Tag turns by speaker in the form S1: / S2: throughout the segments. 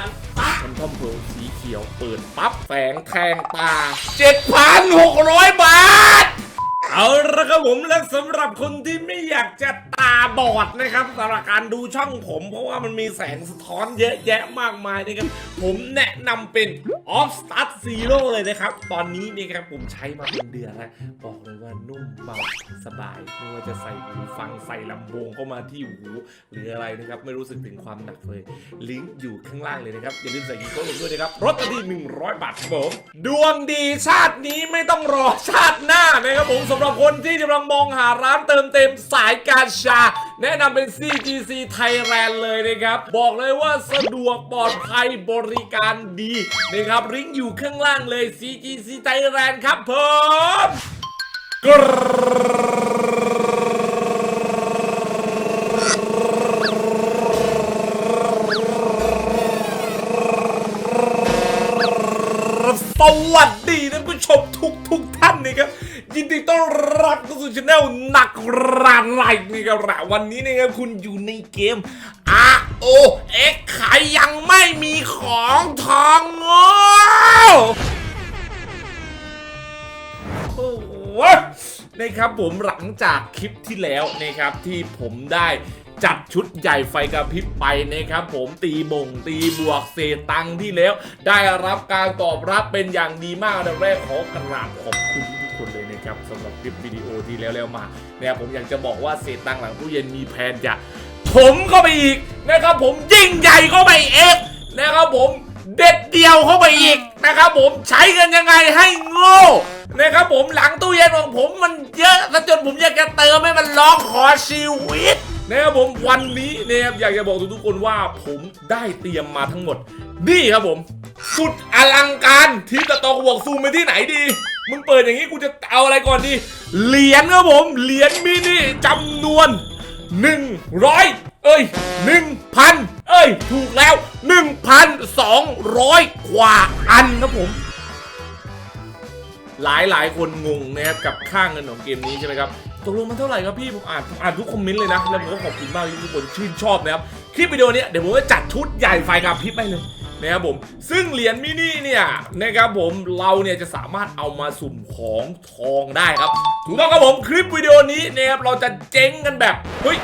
S1: อันปั๊บมันทอมเพลสีเขียวเปิดปั๊บแฝงแทงตา 7,600 บาท เอาละครับผมและสำหรับคนที่ไม่อยากจะตาบอดนะครับสำหรับการดูช่องผม เพราะว่ามันมีแสงสะท้อนเยอะแยะมากมายนะครับผมแนะนำเป็น Off Start Zero เลยนะครับ ตอนนี้นี่ครับผมใช้มาเป็นเดือนแล้วบอกเลยว่านุ่มเบาสบาย ไม่ว่าจะใส่หูฟังใส่ลำโพงเข้ามาที่หูหรืออะไรนะครับ ไม่รู้สึกถึงความหนักเลย ลิงก์อยู่ข้างล่างเลยนะครับ อย่าลืมใส่กีโก้ลงด้วยนะครับรถดี100 บาทครับผมดวงดีชาตินี้ไม่ต้องรอชาติหน้านะครับผมสำหรับคนที่กำลังมองหาร้านเติมเต็มสายการชาแนะนำเป็น CGC Thailand เลยนะครับ บอกเลยว่าสะดวกปลอดภัยบริการดีนะครับลิงก์อยู่ข้างล่างเลย CGC Thailand ครับผมกรสวัสดีท่านผู้ชมทุกทุกท่านนะครับยินดีต้อน รับเข้าสู่ช anel หนักรันไลน์นี่ครับวันนี้นะครับคุณอยู่ในเกม R O X ใครยังไม่มีของทองโง่โอ้โหนะครับผมหลังจากคลิปที่แล้วนะครับที่ผมได้จัดชุดใหญ่ไฟกระพริบไปนะครับผมตีบงตีบวกเศษตังที่แล้ว ได้รับการตอบรับเป็นอย่างดีมากดับแรกขอกราบขอบคุณทุกคนเลยนะครับสำหรับ คลิปวิดีโอที่แล้วมาเนี่ยผมอยากจะบอกว่าเศษตังหลังตู้เย็นมีแผนจะผมเข้าไปอีกนะครับผมยิ่งใหญ่เข้าไปเอกนะครับผมเด็ดเดียวเข้าไปอีกนะครับผมใช้กันยังไงให้โง่นะครับผมหลังตู้เย็นของผมมันเยอะซะจนผมอยากจะเติมให้มันร้องขอชีวิตนะครับผมวันนี้นะครับอยากจะบอกทุกๆคนว่าผมได้เตรียมมาทั้งหมด นี่ครับผม สุดอลังการทีมตะตองบวกซูมไปที่ไหนดี มึงเปิดอย่างนี้กูจะเอาอะไรก่อนดี เหรียญครับผม เหรียญมินิจำนวน 100 เอ้ย 1,000 เอ้ย ถูกแล้ว 1,200 กว่าอันครับผม หลายหลายคนงงนะครับกับค่างเงินของเกมนี้ใช่ไหมครับตกลงมันเท่าไหร่ครับพี่ผมอ่านผมอ่านทุกคอมเมนต์เลยนะ แล้วผมก็ขอบคุณมากที่ทุกคนชื่นชอบนะครับ คลิปวิดีโอนี้เดี๋ยวผมจะจัดชุดใหญ่ไฟกับพริบให้เลย นะครับผมซึ่งเหรียญมินิเนี่ยนะครับผมเราเนี่ยจะสามารถเอามาสุ่มของทองได้ครับถูกต้องครับผมคลิปวิดีโอนี้นะครับเราจะเจ๊งกันแบบเฮ้ย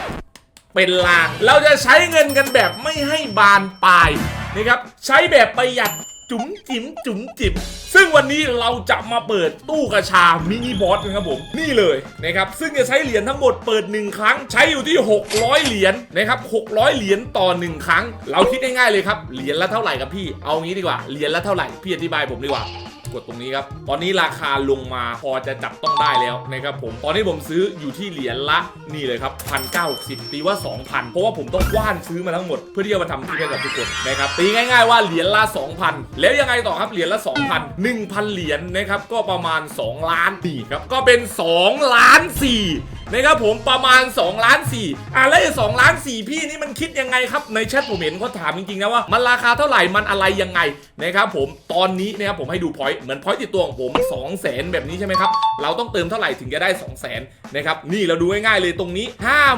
S1: เป็นลางเราจะใช้เงินกันแบบไม่ให้บานปลายนะครับใช้แบบประหยัด จุ๋มจิ๋มจุ๋มจิ๋มซึ่งวันนี้เราจะมาเปิดตู้กระชามินิบอสนะครับผม นี่เลยนะครับซึ่งจะใช้เหรียญทั้งหมดเปิด 1 ครั้งใช้อยู่ที่ 600 เหรียญนะครับ600 เหรียญต่อ 1 ครั้ง เราคิดง่ายๆเลยครับเหรียญละเท่าไหร่ครับพี่เอางี้ดีกว่าเหรียญละเท่าไหร่พี่อธิบายผมดีกว่า กดตรงนี้ครับ ตอนนี้ราคาลงมาพอจะจับต้องได้แล้วนะครับผม ตอนนี้ผมซื้ออยู่ที่เหรียญละนี่เลยครับพันเก้าสิบตีว่า 2,000 เพราะว่าผมต้องว่านซื้อมาทั้งหมด เพื่อที่จะมาทำที่ให้กับทุกคนนะครับ ตีง่ายๆว่าเหรียญละ 2,000 แล้วยังไงต่อครับเหรียญละ 2,000 1,000 เหรียญนะครับก็ประมาณ 2 ล้านนี่ครับก็เป็น 2 ล้าน4 นะครับผมประมาณ2ล้าน4อะแล้วไอ้2ล้าน4พี่นี่มันคิดยังไงครับในแชทผมเห็นเขาถามจริงๆนะว่ามันราคาเท่าไหร่มันอะไรยังไงนะครับผมตอนนี้นะครับผมให้ดูพอยต์เหมือนพอยต์ติดตัวของผม2 0 0 0 0 0แบบนี้ใช่ไหมครับเราต้องเติมเท่าไหร่ถึงจะได้ 2 0 0 0 0 0นะครับนี่เราดูง่ายๆเลยตรงนี้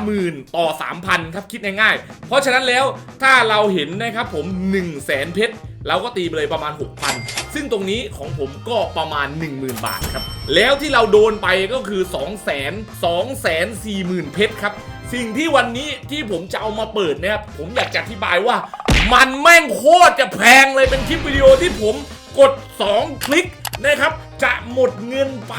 S1: 50,000 ต่อ 3,000 ครับคิดง่ายๆ เพราะฉะนั้นแล้วถ้าเราเห็นนะครับผม 1 0 0 0 0แสนเพชร เราก็ตีไปเลยประมาณ 6,000 ซึ่งตรงนี้ของผมก็ประมาณ 10,000 บาทครับ แล้วที่เราโดนไปก็คือ2 0 0 0 0 2 4 0 0 0 0 เพชรครับ สิ่งที่วันนี้ที่ผมจะเอามาเปิดนะครับ ผมอยากจะอธิบายว่า มันแม่งโคตรจะแพงเลยเป็นคลิปวิดีโอที่ผมกด 2 คลิกนะครับ จะหมดเงินไป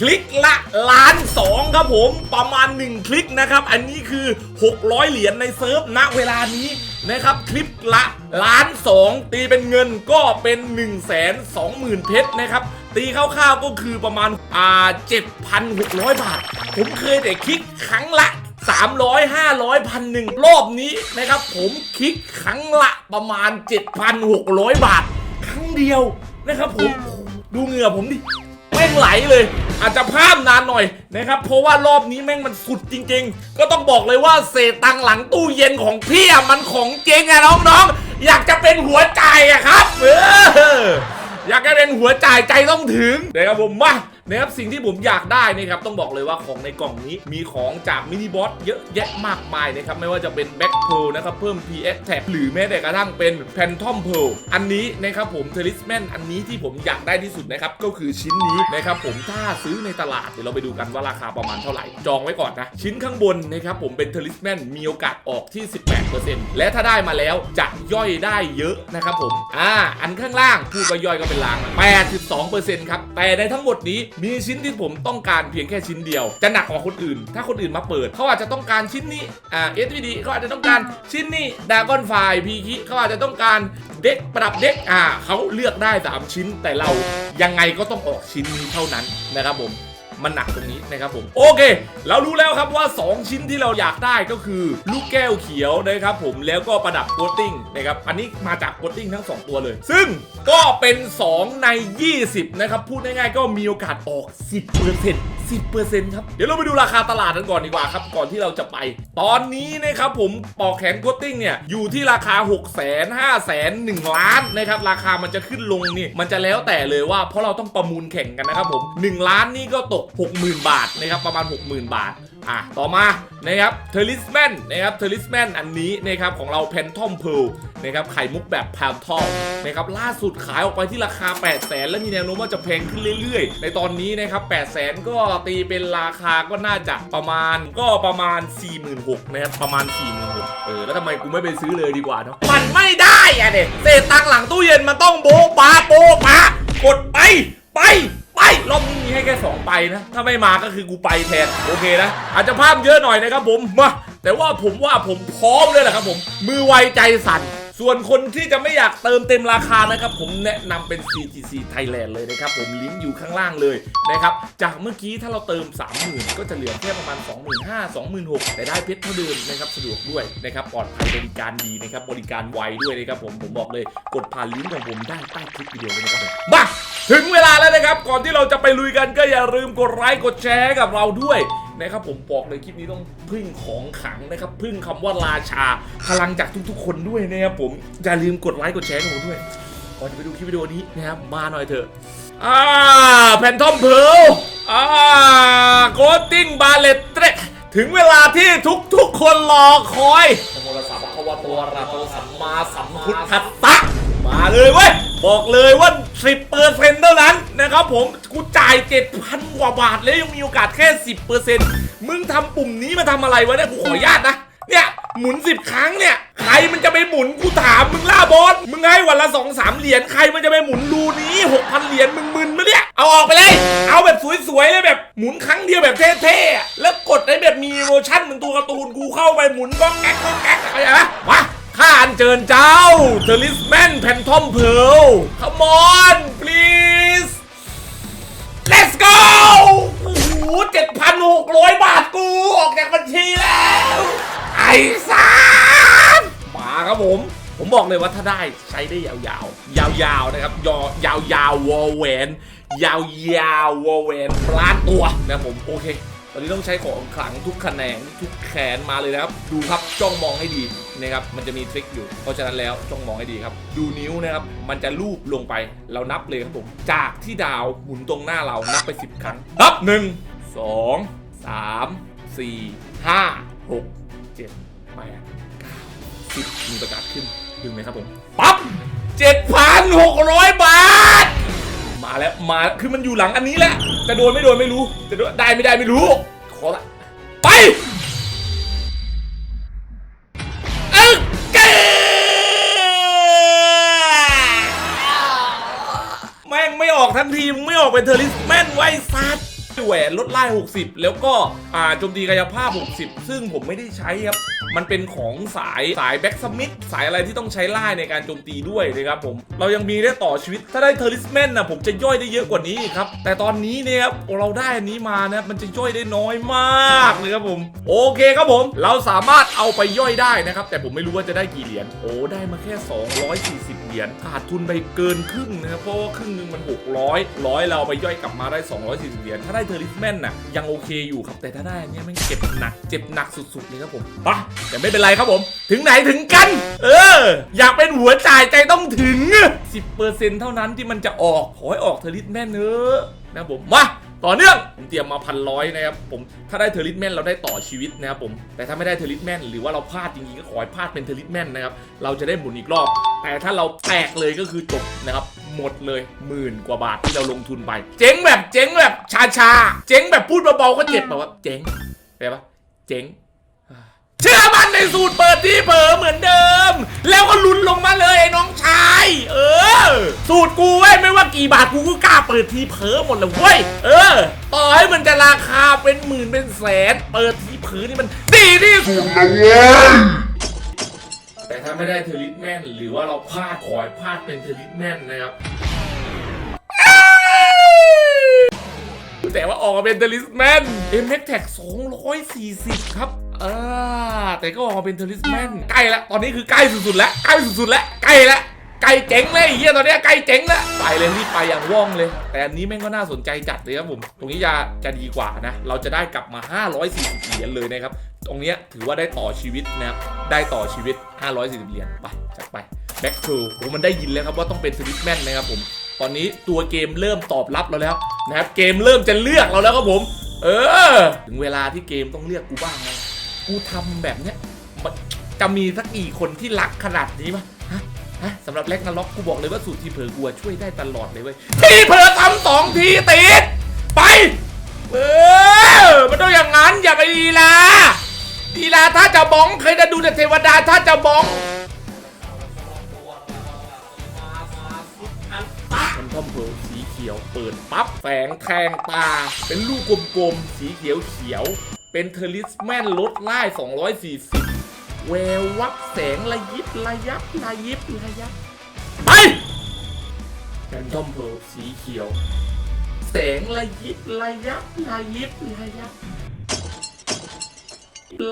S1: คลิกละล้านสองครับผมประมาณ 1 คลิกนะครับ อันนี้คือ 600 เหรียญในเซิร์ฟณเวลานี้นะครับ คลิปละล้านสองตีเป็นเงินก็เป็น 1 2 0 0 0 0 เพชรนะครับตีคร่าวๆก็คือประมาณอ่า7,600 บาท ผมเคยแต่คลิกครั้งละ300 500พันหนึ่งรอบนี้นะครับ ผมคลิกครั้งละประมาณ 7,600 บาท ครั้งเดียวนะครับผมโอ้โห ดูเหงื่อผมดิแม่งไหลเลย อาจจะพลาดนานหน่อยนะครับ เพราะว่ารอบนี้แม่งมันสุดจริง ๆ ก็ต้องบอกเลยว่าเศษตังหลังตู้เย็นของพี่อะมันของจริงอะน้องๆ อยากจะเป็นหัวใจอะครับ เอออยากจะเป็นหัวใจใจต้องถึงนะครับผมมา นะครับสิ่งที่ผมอยากได้นะครับต้องบอกเลยว่าของในกล่องนี้มีของจากมินิบอสเยอะแยะมากมายนะครับไม่ว่าจะเป็นแบ็คเพลนะครับเพิ่ม PX Tag หรือแม้แต่กระทั่งเป็นแพนทอมเพลอันนี้นะครับผมเทลิสแมนอันนี้ที่ผมอยากได้ที่สุดนะครับก็คือชิ้นนี้นะครับผมถ้าซื้อในตลาดเดี๋ยวเราไปดูกันว่าราคาประมาณเท่าไหร่จองไว้ก่อนนะชิ้นข้างบนนะครับผมเป็นเทลิสแมนมีโอกาสออกที่ 18%และถ้าได้มาแล้วจะย่อยได้เยอะนะครับผมอ่าอันข้างล่างพูดว่าย่อยก็เป็นลาง82%ครับแต่ในทั้งหมดนี้มีชิ้นที่ผมต้องการเพียงแค่ชิ้นเดียว จะหนักกว่าคนอื่น ถ้าคนอื่นมาเปิดเขาอาจจะต้องการชิ้นนี้อ่าเอสวีดีเขาอาจจะต้องการชิ้นนี้ดากอนไฟพีคิเขาอาจจะต้องการเด็กปรับเด็กอ่าเขาเลือกได้ 3 ชิ้นแต่เรายังไงก็ต้องออกชิ้นนี้เท่านั้นนะครับผม มันหนักตรงนี้นะครับผมโอเค เรารู้แล้วครับว่า 2 ชิ้นที่เราอยากได้ก็คือ ลูกแก้วเขียวนะครับผมแล้วก็ประดับโคตติ้งนะครับอันนี้มาจากโคตติ้งทั้ง 2 ตัวเลย ซึ่งก็เป็น 2 ใน 20 นะครับ พูดง่ายๆก็มีโอกาสออก 10% 10%ครับ เดี๋ยวเราไปดูราคาตลาดกันก่อนดีกว่าครับ ก่อนที่เราจะไป ตอนนี้นะครับผมปอกแขนโคตติ้งเนี่ย อยู่ที่ราคา6 5 0 0 0 0 1 ล้านนะครับ ราคามันจะขึ้นลงนี่ มันจะแล้วแต่เลยว่าเพราะเราต้องประมูลแข่งกันนะครับผม 1 ล้านนี่ก็ตก60,000 บาทนะครับประมาณ 60,000 บาทอะต่อมานะครับเทลิสแมนนะครับเทลิสแมนอันนี้นะครับของเราแพนทอมเพลนะครับไข่มุกแบบพาวทอมนะครับล่าสุดขายออกไปที่ราคา 8 0 0แสนและมีแนวโน้มว่าจะแพงขึ้นเรื่อยๆ ในตอนนี้นะครับ8 0 0แสนก็ตีเป็นราคาก็น่าจะประมาณก็ประมาณ 46,000นะครับประมาณ 46,000เออแล้วทำไมกูไม่ไปซื้อเลยดีกว่าเนาะมันไม่ได้อะเด็กเศษตังหลังตู้เย็นมันต้องโบ๊ะปาโบ๊ะปากดไปไป ไปรอบนี้มีให้แค่2ไปนะ ถ้าไม่มาก็คือกูไปแทน โอเคนะ อาจจะภาพเยอะหน่อยนะครับผมมาแต่ว่าผมว่าผมพร้อมเลยแหละครับผม มือไวใจสั่นส่วนคนที่จะไม่อยากเติมเต็มราคานะครับ ผมแนะนำเป็น CTC Thailand เลยนะครับ ผมลิงก์อยู่ข้างล่างเลยนะครับ จากเมื่อกี้ถ้าเราเติม 30,000 ก็จะเหลือแค่ประมาณ 25,000 26,000แต่ได้เพชรเท่าเดิมนะครับ สะดวกด้วยนะครับ ปลอดภัยบริการดีนะครับ บริการไวด้วยนะครับผม ผมบอกเลย กดผ่านลิงก์ของผมได้ใต้คลิปวิดีโอเลยนะครับผมมา ถึงเวลาแล้วนะครับ ก่อนที่เราจะไปลุยกันก็อย่าลืมกดไลค์กดแชร์กับเราด้วยนะครับผมบอกเลยคลิปนี้ต้องพึ่งของขังนะครับ พึ่งคำว่าราชาพลังจากทุกๆ คนด้วยนะครับผมอย่าลืมกดไลค์กดแชร์ให้ผมด้วยก่อนจะไปดูคลิปวิดีโอนี้นะครับมาหน่อยเถอะอ่าแพนทอมเพลอ่าโกติ้งบาเลตเตถึงเวลาที่ทุกๆ คนรอคอยโมรสัมภวะตัวราโตสัมมาสัมพุทธัสสะ มาเลยเว้ย บอกเลยว่า 10เปอร์เซ็นต์เท่านั้นนะครับผมกูจ่าย 7,000 กว่าบาทแล้วยังมีโอกาสแค่ 10เปอร์เซ็นต์มึงทำปุ่มนี้มาทำอะไรวะเนี่ยกูขออนุญาตนะ เนี่ยหมุนสิบครั้งเนี่ยใครมันจะไปหมุนกูถามมึงล่าบอสมึงให้วันละสองสามเหรียญใครมันจะไปหมุนรูนี้หกพันเหรียญมึงมึนมาเนี่ยเอาออกไปเลย เอาแบบสวยๆเลยแบบหมุนครั้งเดียวแบบเท่ๆแล้วกดได้แบบมีโมชั่นเหมือนตัวการ์ตูนกูเข้าไปหมุนก็แก๊กก็แก๊กเข้าใจไหมมา ข้าอันเจิญเจ้าเทลิสแมนแพนทอมเพล come on please let's go โอ้โหเจ็ดพันหกร้อยบาทกูออกจากบัญชีแล้ว ไอ้สามมาครับผม ผมบอกเลยว่าถ้าได้ใช้ได้ยาวๆ ยาวๆ นะครับยาวยาววอลแหวนยาวยาววอลแหวนล้านตัวนะผม โอเค ตอนนี้ต้องใช้ของขลังทุกแขนงทุกแขนมาเลยนะครับ ดูครับจ้องมองให้ดีนะครับมันจะมีทริคอยู่ เพราะฉะนั้นแล้วจ้องมองให้ดีครับ ดูนิ้วนะครับมันจะลูบลงไปเรานับเลยครับผมจากที่ดาวหมุนตรงหน้าเรานับไป 10 ครั้ง นับ 1 2 3 4 5 6 7 8 9 10มีประกาศขึ้นดึงไหมครับผมปั๊บ7,600 บาท แล้วมาคือมันอยู่หลังอันนี้แหละจะโดนไม่โดนไม่รู้จะได้ไม่ได้ไม่รู้ขอละไปเอ้กแม่งไม่ออกทันทีมึงไม่ออกเป็นเทอริสแม่นไว้ซัดแหวนลดไล่60 แล้วก็อ่าโจมตีกายภาพ 60 ซึ่งผมไม่ได้ใช้ครับ มันเป็นของสายสายแบ็กสมิธสายอะไรที่ต้องใช้ล่ในการโจมตีด้วยนะครับผม เรายังมีได้ต่อชีวิต ถ้าได้เทอริสแมนนะผมจะย่อยได้เยอะกว่านี้ครับ แต่ตอนนี้เนี่ยครับเราได้อันนี้มานะมันจะย่อยได้น้อยมากเลยครับผม โอเคครับผม เราสามารถเอาไปย่อยได้นะครับ แต่ผมไม่รู้ว่าจะได้กี่เหรียญ โอ้ ได้มาแค่ 240 เหรียญขาดทุนไปเกินครึ่งนะครับเพราะว่าครึ่งนึงมัน 600ร้อยเราเอาไปย่อยกลับมาได้ 240 เหรียญถ้าได้เทอริสแมนน่ะยังโอเคอยู่ครับแต่ถ้าได้เนี้ยม่งเจ็บหนักเจ็บหนักสุดๆเลยครับผมปะแต่ไม่เป็นไรครับผม ถึงไหนถึงกัน เออ อยากเป็นหัวจ่ายใจต้องถึง 10%เท่านั้นที่มันจะออกขอให้ออกเทอริสแมนเนอะนะครับผมมา ต่อเนื่องผมเตรียมมาพันร้อยนะครับผมถ้าได้เทอริสแมนเราได้ต่อชีวิตนะครับผมแต่ถ้าไม่ได้เทอริสแมนหรือว่าเราพลาดจริงๆก็ขอให้พลาดเป็นเทอริสแมนนะครับเราจะได้หมุนอีกรอบ แต่ถ้าเราแตกเลยก็คือจบนะครับหมดเลยหมื่นกว่าบาทที่เราลงทุนไป เจ๊งแบบเจ๊งแบบชาชาเจ๊งแบบพูดเบาๆก็เจ็บแบบว่าเจ๊งเข้าใจปะเจ๊งเชื่อมันในสูตรเปิดที่เผลอเหมือนเดิม แล้วก็ลุ้นลงมาเลยไอ้น้องชาย เออ สูตรกูเว้ยไม่ว่ากี่บาทกูก็กล้าเปิดทีเผลอหมดเลยเว้ยเออ ต่อให้มันจะราคาเป็นหมื่นเป็นแสน เปิดทีเผลอนี่มันดีที่สุดนะเว้ยแต่ถ้าไม่ได้เทอริสแมนหรือว่าเราพลาดขอให้พลาดเป็นเทอริสแมนนะครับแต่ว่าออกมาเป็นเทอริสแมนเอ็มเม็กแท็ก240 ครับอ่าแต่ก็ออกมาเป็นเทอริสแมนใกล้ละตอนนี้คือใกล้สุดๆแล้วใกล้สุดๆแล้วใกล้ละ ใกล้เจ๋งเลยอ้เฮียตอนนี้ยใกล้เจ๋งแล้วไปเลยรีบไปอย่างว่องเลย แต่อันนี้แม่งก็น่าสนใจจัดเลยครับผม ตรงนี้จะจะดีกว่านะ เราจะได้กลับมา 540 เหรียญเลยนะครับ ตรงนี้ถือว่าได้ต่อชีวิตนะครับ ได้ต่อชีวิต 540 เหรียญ ไป จัดไป back to โอ้มันได้ยินแล้วครับว่าต้องเป็นสวิตแมนนะครับผม ตอนนี้ตัวเกมเริ่มตอบรับเราแล้วนะครับ เกมเริ่มจะเลือกเราแล้วครับผม เออ ถึงเวลาที่เกมต้องเลือกกูบ้างนะกูทำแบบเนี้ยจะมีสักกี่คนที่รักขนาดนี้ปะ ฮะสำหรับแล็กนาล็อกกูบอกเลยว่าสูตรทีเผลอกูอะช่วยได้ตลอดเลยเว้ยทีเผลอทำสองทีติดไปเออมันต้องอย่างนั้นอย่าไปดีลาดีลาถ้าจะบ้องเคยจะดูแต่เทวดาถ้าจะบ้องมันท่อมเพลสีเขียวเปิดปั๊บแสงแทงตา เป็นลูกกลมๆสีเขียวเขียว เป็นเทอริสแมนลดไล่240 แวววับแสงระยิบระยับระยิบระยับไปแฟนทอมเพลสีเขียว แสงระยิบระยับระยิบระยับ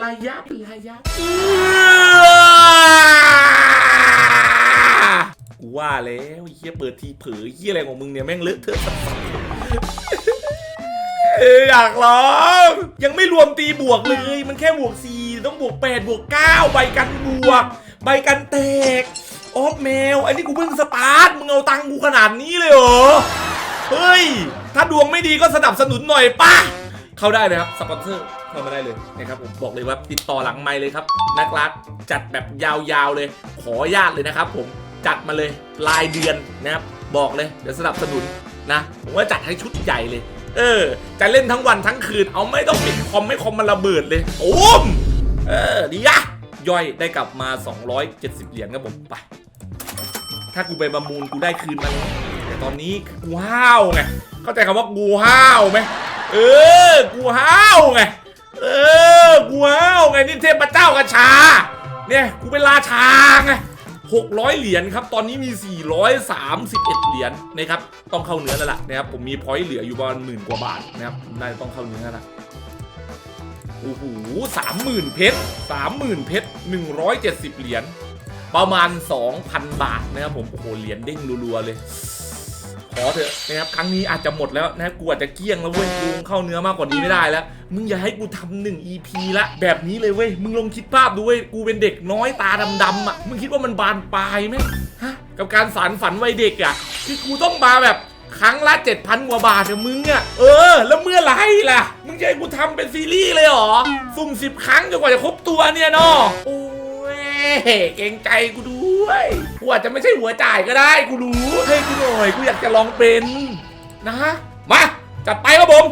S1: ระยับระยับกูว่าแล้วเฮียเปิดทีเผยเฮียอะไรของมึงเนี่ยแม่งเลอะเทอะสัสๆเอ้ยอยากร้อง ยังไม่รวมตีบวกเลย มันแค่บวก4 ต้องบวก8บวก9ใบกันบวก ใบกันแตกออฟแมวอันนี้กูเพิ่งสตาร์ทมึงเอาตังค์กูขนาดนี้เลยเหรอ เฮ้ย ถ้าดวงไม่ดีก็สนับสนุนหน่อยป้าเข้าได้เลยครับสปอนเซอร์เข้ามาได้เลยนะครับผมบอกเลยว่าติดต่อหลังไมค์เลยครับ นักรักจัดแบบยาวๆเลย ขอญาตเลยนะครับผมจัดมาเลยรายเดือนนะครับบอกเลยเดี๋ยวสนับสนุนนะผมว่าจัดให้ชุดใหญ่เลย เออ จะเล่นทั้งวันทั้งคืนเอาไม่ต้องปิดคอมไม่คอมมันระเบิดเลยโอ้ม เออดีอะย่อยได้กลับมา 270 เหรียญครับผมไป ถ้ากูไปประมูลกูได้คืนมาแล้วแต่ตอนนี้กูห้าวไงเข้าใจคำว่ากูห้าวไหมเออ กูห้าวไงเออ กูห้าวไงนี่เทพเจ้ากระชา เนี่ยกูเป็นราชาไง600 เหรียญครับ ตอนนี้มี 431 เหรียญนะครับ ต้องเข้าเนื้อแล้วล่ะนะครับ ผมมีพอยต์เหลืออยู่ประมาณหมื่นกว่าบาทนะครับ น่าจะต้องเข้าเนื้อแล้วล่ะ โอ้โหสามหมื่นเพชรสามหมื่นเพชรหนึ่งร้อยเจ็ดสิบเหรียญประมาณ 2,000 บาทนะครับผมโอ้โหเหรียญเด้งรัวๆเลย ขอเถอะนะครับครั้งนี้อาจจะหมดแล้วนะครับกูอาจจะเกลี้ยงแล้วเว้ยกูเข้าเนื้อมากกว่านี้ไม่ได้แล้ว มึงอย่าให้กูทำหนึ่ง EP ละ แบบนี้เลยเว้ย มึงลองคิดภาพดูเว้ย กูเป็นเด็กน้อยตาดำๆอะมึงคิดว่ามันบานปลายไหมฮะกับการสารฝันวัยเด็กอะคือกูต้องมาแบบ ครั้งละ7,000กว่าบาทกับมึงอะเออ แล้วเมื่อไหรล่ะ มึงจะให้กูทำเป็นซีรีส์เลยเหรอ สุ่มสิบครั้งจนกว่าจะครบตัวเนี่ยเนาะโอ้ยเกรงใจกูด้วยกูอาจจะไม่ใช่หัวจ่ายก็ได้กูรู้ให้กูหน่อยกูอยากจะลองเป็นนะฮะมาจัดไปครับผม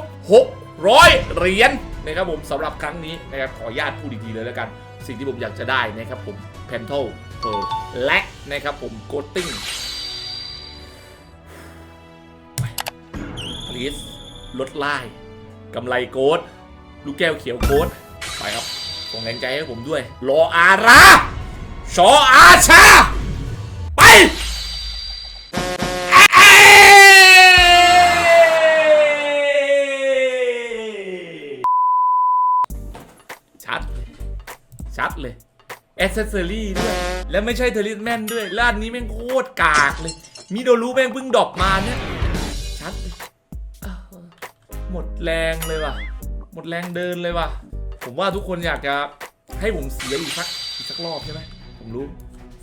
S1: 600เหรียญนะครับผมสำหรับครั้งนี้นะครับขออนุญาตพูดอีกทีเลยแล้วกัน สิ่งที่ผมอยากจะได้นะครับผม p e n t o p e r และนะครับผม g o t i n g please ลดไล่กำไรโกดลูกแก้วเขียวโกดไปครับส่งแรงใจให้ผมด้วย รออาราชออาชา ไปชัด ชัดเลยแอ c เซสซอรี่ด้วย แล้วไม่ใช่เทอริสแมนด้วยร้านนี้แม่งโคตรกากเลย มิโดรู้แม่งเพิ่งดรอปมาเนี่ย แรงเลยว่ะ หมดแรงเดินเลยว่ะ ผมว่าทุกคนอยากจะให้ผมเสียอีกสักอีกสักรอบใช่ไหมผมรู้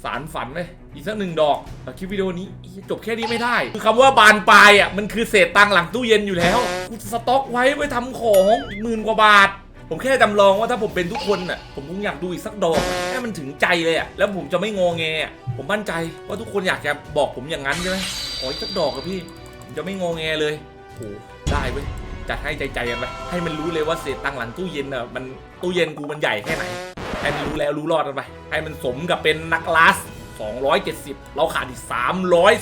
S1: สารฝันเลยอีกสักหนึ่งดอกแต่คลิปวิดีโอนี้จบแค่นี้ไม่ได้ คือคำว่าบานปลายอะมันคือเศษตังค์หลังตู้เย็นอยู่แล้วกูสต็อกไว้ไว้ทำของอีกหมื่นกว่าบาท ผมแค่จำลองว่าถ้าผมเป็นทุกคนน่ะผมคงอยากดูอีกสักดอกแค่มันถึงใจเลยอะแล้วผมจะไม่งอแงอะผมมั่นใจว่าทุกคนอยากจะบอกผมอย่างนั้นใช่ไหมขออีกสักดอกครับพี่ผมจะไม่งอแงเลยโหได้เว้ย จัดให้ใจใจๆกันไปให้มันรู้เลยว่าเศษตังหลังตู้เย็นอะมันตู้เย็นกูมันใหญ่แค่ไหนให้มันรู้แล้วรู้รอดกันไปให้มันสมกับเป็นนักลาส270 เราขาดอีก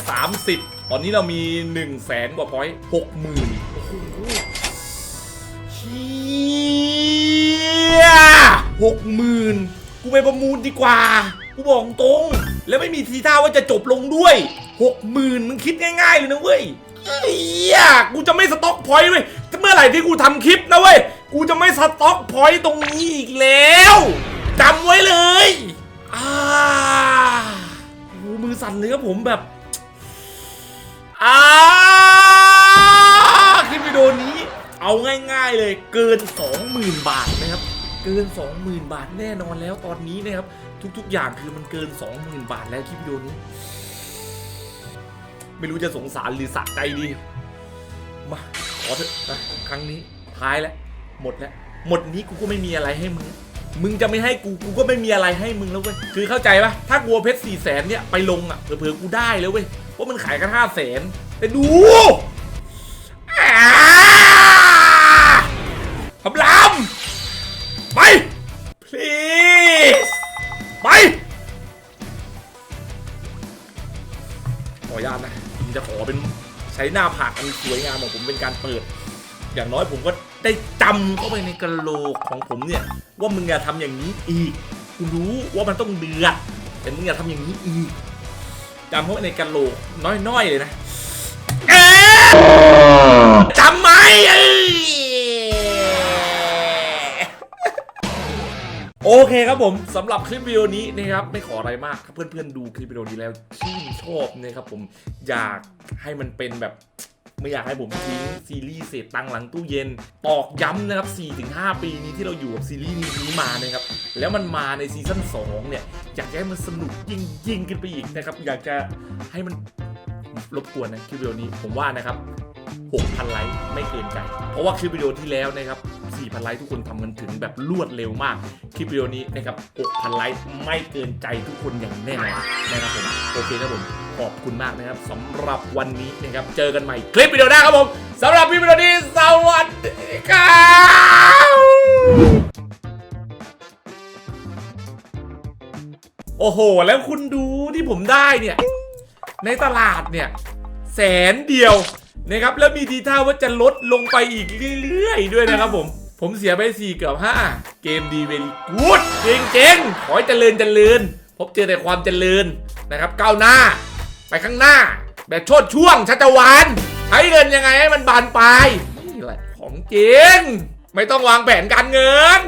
S1: 330 ตอนนี้เรามี 1 0 0 0 0แสนกว่าพอยต์60,000โอ้โหเชี่ยหกหมื่นกูไปประมูลดีกว่า กูบอกตรง แล้วไม่มีทีท่าว่าจะจบลงด้วยหกหมื่นมันคิดง่าย ๆ เลยนะเว้ย เฮียกูจะไม่สต็อกพอยต์เว้ยเมื่อไหร่ที่กูทำคลิปนะเว้ย กูจะไม่สต็อกพอยต์ตรงนี้อีกแล้วจำไว้เลยอ่าโอ้มือสั่นเลยครับผมแบบอ่าคลิปวิดีโอนี้ เอาง่าย ๆเลยเกิน 20,000 บาทนะครับ เกิน 20,000 บาทแน่นอนแล้วตอนนี้นะครับ ทุกๆ อย่างคือมันเกิน 20,000 บาทแล้วคลิปวิดีโอนี้ ไม่รู้จะสงสารหรือสะใจดี มา ขอเถอะนะครั้งนี้ท้ายแล้วหมดแล้วหมดนี้กูก็ไม่มีอะไรให้มึง มึงจะไม่ให้กูกูก็ไม่มีอะไรให้มึงแล้วเว้ยคือเข้าใจปะถ้ากัวเพชรสี่แสนเนี่ยไปลงอะเผื่อๆกูได้แล้วเว้ยเพราะมันขายกันห้าแสนแต่ดูอ่าคำรามไป please ไป ใช้หน้าผากอันสวยงามของผมเป็นการเปิด อย่างน้อยผมก็ได้จำเข้าไปในกระโหลกของผมเนี่ย ว่ามึงอย่าทำอย่างนี้อีกกูรู้ว่ามันต้องเดือดแต่มึงอย่าทำอย่างนี้อีกจำเข้าไปในกระโหลกน้อยๆเลยนะเอ๊ะจำไหม โอเคครับผมสำหรับคลิปวิดีโอนี้นะครับไม่ขออะไรมากถ้าเพื่อนๆดูคลิปวิดีโอนี้แล้วชื่นชอบนะครับผมอยากให้มันเป็นแบบไม่อยากให้ผมทิ้งซีรีส์เศษตังหลังตู้เย็น ตอกย้ำนะครับ 4-5 ปีนี้ที่เราอยู่กับซีรีส์นี้มานะครับ แล้วมันมาในซีซั่น2เนี่ย อยากจะให้มันสนุกยิ่งยิ่งขึ้นไปอีกนะครับ อยากจะให้มันรบกวนนะคลิปวิดีโอนี้ผมว่านะครับ 6,000 ไลค์ไม่เกินใจ เพราะว่าคลิปวิดีโอที่แล้วนะครับ 4,000 ไลค์ทุกคนทำกันถึงแบบรวดเร็วมาก คลิปวิดีโอนี้นะครับ 6,000 ไลค์ไม่เกินใจทุกคนอย่างแน่นอนนะครับผม โอเคครับผม ขอบคุณมากนะครับสำหรับวันนี้นะครับ เจอกันใหม่คลิปวิดีโอหน้าครับผมสำหรับคลิปวิดีโอนี้สวัสดีครับโอ้โห แล้วคุณดูที่ผมได้เนี่ย ในตลาดเนี่ย แสนเดียว นะครับแล้วมีทีท่าว่าจะลดลงไปอีกเรื่อยๆ ด้วยนะครับผม ผมเสียไป 4 เกือบ 5 เกมดีเวลีกูดเจ๋งๆ ขอให้เจริญเจริญ พบเจอแต่ความเจริญนะครับก้าวหน้า ไปข้างหน้า แบบโชดช่วงชัชวานใช้เงินยังไงให้มันบานปลายนี่แหละของจริงไม่ต้องวางแผนการเงิน